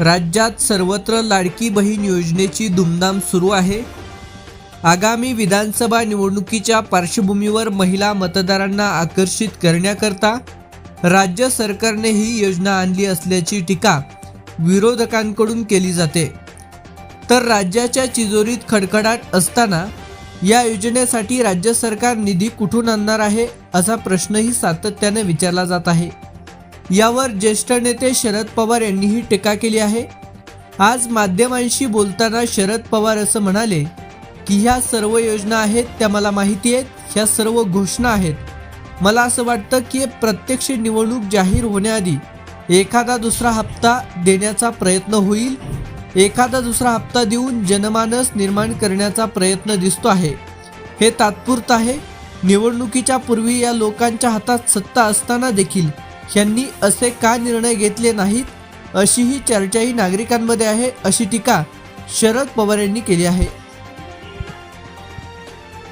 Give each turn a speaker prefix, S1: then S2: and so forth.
S1: राज्यात सर्वत्र लाडकी बहीण योजनेची धुमधाम सुरू आहे. आगामी विधानसभा निवडणुकीच्या पार्श्वभूमीवर महिला मतदारांना आकर्षित करण्याकरता राज्य सरकारने ही योजना आणली असल्याची टीका विरोधकांकडून केली जाते. तर राज्याच्या तिजोरीत खडखडाट असताना या योजनेसाठी राज्य सरकार निधी कुठून आणणार आहे असा प्रश्नही सातत्याने विचारला जात आहे. यावर ज्येष्ठ नेते शरद पवार यांनीही टीका केली आहे. आज माध्यमांशी बोलताना शरद पवार असं म्हणाले की ह्या सर्व योजना आहेत त्या मला माहिती आहेत ह्या सर्व घोषणा आहेत. मला असं वाटतं की प्रत्यक्ष निवडणूक जाहीर होण्याआधी एखादा दुसरा हप्ता देण्याचा प्रयत्न होईल. एखादा दुसरा हप्ता देऊन जनमानस निर्माण करण्याचा प्रयत्न दिसतो आहे. हे तात्पुरतं आहे. निवडणुकीच्या पूर्वी या लोकांच्या हातात सत्ता असताना देखील यांनी असे का निर्णय घेतले नाहीत? अशीही चर्चाही नागरिकांमध्ये आहे अशी टीका शरद पवार यांनी केली आहे.